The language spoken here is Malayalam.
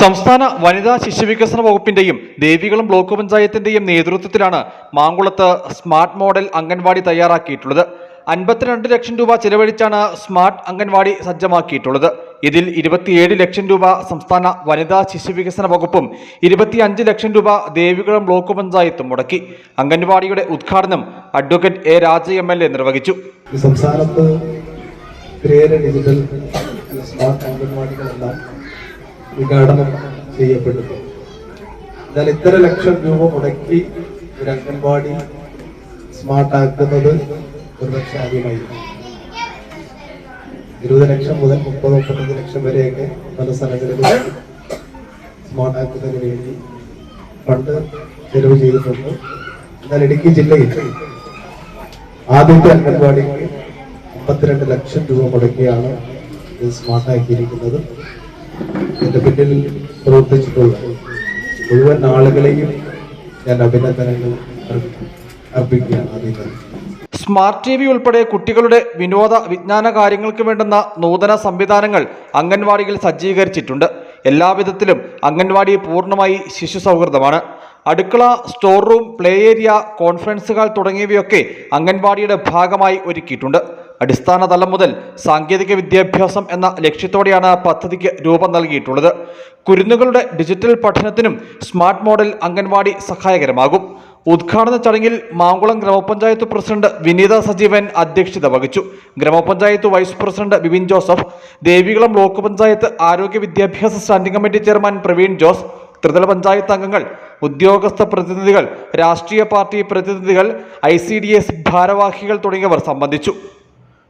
സംസ്ഥാന വനിതാ ശിശുവികസന വകുപ്പിന്റെയും ദേവികുളം ബ്ലോക്ക് പഞ്ചായത്തിന്റെയും നേതൃത്വത്തിലാണ് മാങ്കുളത്ത് സ്മാർട്ട് മോഡൽ അംഗൻവാടി തയ്യാറാക്കിയിട്ടുള്ളത്. അൻപത്തിരണ്ട് ലക്ഷം രൂപ ചിലവഴിച്ചാണ് സ്മാർട്ട് അംഗൻവാടി സജ്ജമാക്കിയിട്ടുള്ളത്. ഇതിൽ ഇരുപത്തിയേഴ് ലക്ഷം രൂപ സംസ്ഥാന വനിതാ ശിശുവികസന വകുപ്പും ഇരുപത്തിയഞ്ച് ലക്ഷം രൂപ ദേവികുളം ബ്ലോക്ക് പഞ്ചായത്തും മുടക്കി. അംഗൻവാടിയുടെ ഉദ്ഘാടനം advocate A Raja M L A നിർവഹിച്ചു. സംസ്ഥാനത്ത് ഉദ്ഘാടനം ചെയ്യപ്പെടുന്നു എന്നാൽ ഇത്ര ലക്ഷം രൂപ മുടക്കി ഒരു അംഗൻവാടി സ്മാർട്ട് ആക്കുന്നത് ഒരുപക്ഷെ ആദ്യമായി ഇരുപത് ലക്ഷം മുതൽ മുപ്പത് മുപ്പത്തഞ്ച് ലക്ഷം വരെയൊക്കെ പല സ്ഥലങ്ങളിലും സ്മാർട്ട് ആക്കുന്നതിന് വേണ്ടി ഫണ്ട് ചെലവ് ചെയ്തിട്ടുണ്ട്. എന്നാൽ ഇടുക്കി ജില്ലയിൽ ആദ്യത്തെ അംഗൻവാടിക്ക് മുപ്പത്തിരണ്ട് ലക്ഷം രൂപ മുടക്കിയാണ് ഇത് സ്മാർട്ടാക്കിയിരിക്കുന്നത് ഇതിന്റെ പിന്നിൽ പ്രവർത്തിച്ചിട്ടുള്ള മുഴുവൻ ആളുകളെയും ഞാൻ അഭിനന്ദനങ്ങൾ അർപ്പി- അർപ്പിക്കുകയാണ് ആദ്യം സ്മാർട്ട് ടി വി ഉൾപ്പെടെ കുട്ടികളുടെ വിനോദ വിജ്ഞാന കാര്യങ്ങൾക്ക് വേണ്ടുന്ന നൂതന സംവിധാനങ്ങൾ അംഗൻവാടിയിൽ സജ്ജീകരിച്ചിട്ടുണ്ട്. എല്ലാവിധത്തിലും അംഗൻവാടി പൂർണമായി ശിശു സൗഹൃദമാണ്. അടുക്കള സ്റ്റോർ റൂം പ്ലേ ഏരിയ കോൺഫറൻസുകൾ തുടങ്ങിയവയൊക്കെ അംഗൻവാടിയുടെ ഭാഗമായി ഒരുക്കിയിട്ടുണ്ട്. അടിസ്ഥാന തലം മുതൽ സാങ്കേതിക വിദ്യാഭ്യാസം എന്ന ലക്ഷ്യത്തോടെയാണ് പദ്ധതിക്ക് രൂപം നൽകിയിട്ടുള്ളത്. കുരുന്നുകളുടെ ഡിജിറ്റൽ പഠനത്തിനും സ്മാർട്ട് മോഡൽ അംഗൻവാടി സഹായകരമാകും. ഉദ്ഘാടന ചടങ്ങിൽ മാങ്കുളം ഗ്രാമപഞ്ചായത്ത് പ്രസിഡന്റ് വിനീത സജീവൻ അധ്യക്ഷത വഹിച്ചു. ഗ്രാമപഞ്ചായത്ത് vice president Bibin Joseph Devikulam block panchayat ആരോഗ്യ വിദ്യാഭ്യാസ standing committee chairman Praveen Jose ത്രിതല പഞ്ചായത്ത് അംഗങ്ങൾ ഉദ്യോഗസ്ഥ പ്രതിനിധികൾ രാഷ്ട്രീയ പാർട്ടി പ്രതിനിധികൾ ഐ ഭാരവാഹികൾ തുടങ്ങിയവർ സംബന്ധിച്ചു.